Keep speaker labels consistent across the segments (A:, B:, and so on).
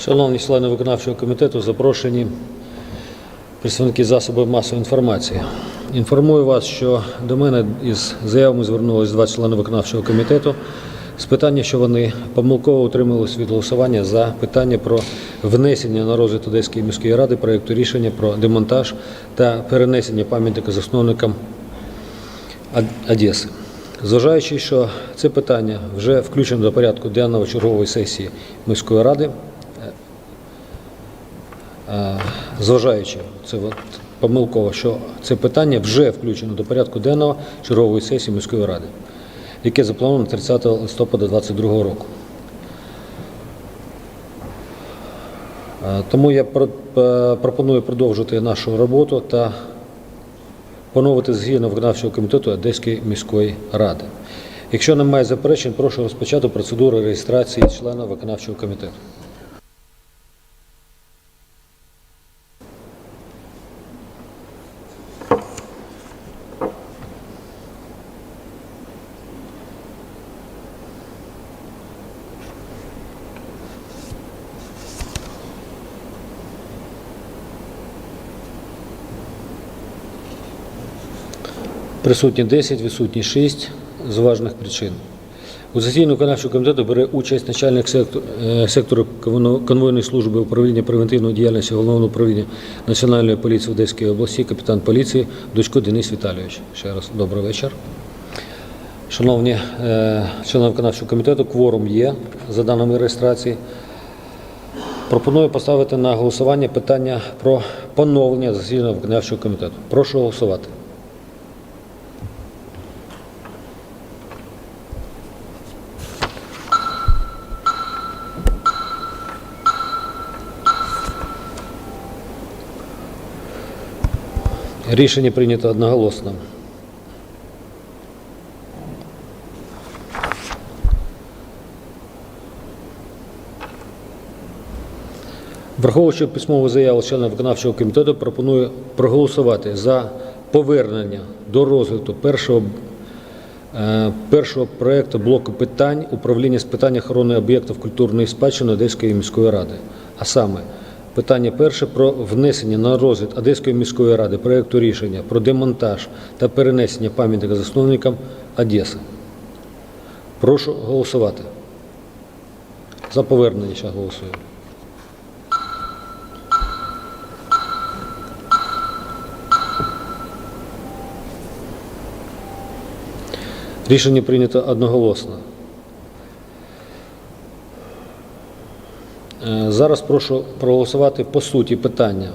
A: Шановні члени виконавчого комітету, запрошені представники засобів масової інформації. Інформую вас, що до мене із заявами звернулись два члени виконавчого комітету з питання, що вони помилково утримались від голосування за питання про внесення на розгляд Одеської міської ради проєкту рішення про демонтаж та перенесення пам'ятника засновникам Од- Одеси. Зважаючи, що це питання вже включено до порядку денного чергової сесії міської ради, е, зважаючи це от помилково, що це питання вже включено до порядку денного чергової сесії міської ради, яке заплановано 30 листопада 2022 року. Е, Тому я е, пропоную продовжити нашу роботу та поновити згідно виконавчого комітету Одеської міської ради. Якщо немає заперечень, прошу розпочати процедуру реєстрації члена виконавчого комітету. Присутні 10, відсутні 6 з важних причин. У засіданні виконавчого комітету бере участь начальник е, сектору конво- конвойної служби управління превентивної діяльності Головного управління Національної поліції Одеської області, капітан поліції Дочко Денис Віталійович. Ще раз добрий вечір. Шановні е, члени виконавчого комітету, кворум є за даними реєстрації. Пропоную поставити на голосування питання про поновлення засідання виконавчого комітету. Прошу голосувати. Рішення прийнято одноголосно. Враховуючи письмову заяву члена виконавчого комітету, пропоную проголосувати за повернення до розгляду першого, е, першого проєкту блоку питань управління з питань охорони об'єктів культурної спадщини Одеської міської ради. А саме, питання перше про внесення на розгляд Одеської міської ради проєкту рішення про демонтаж та перенесення пам'ятника засновникам Одеси. Прошу голосувати. За повернення ще голосую. Рішення прийнято одноголосно. Зараз прошу проголосувати по суті питання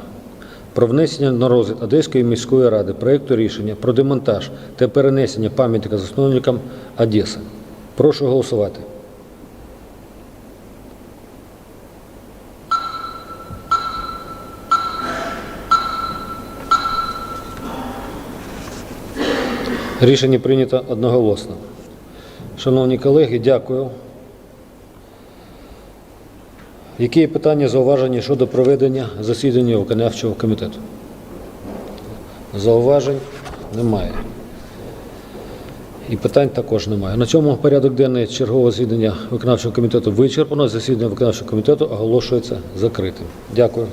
A: про внесення на розгляд Одеської міської ради проєкту рішення про демонтаж та перенесення пам'ятника засновникам Одеси. Прошу голосувати. Рішення прийнято одноголосно. Шановні колеги, дякую. Які є питання, зауваження щодо проведення засідання виконавчого комітету? Зауважень немає. І питань також немає. На цьому порядок денний чергового засідання виконавчого комітету вичерпано. Засідання виконавчого комітету оголошується закритим. Дякую.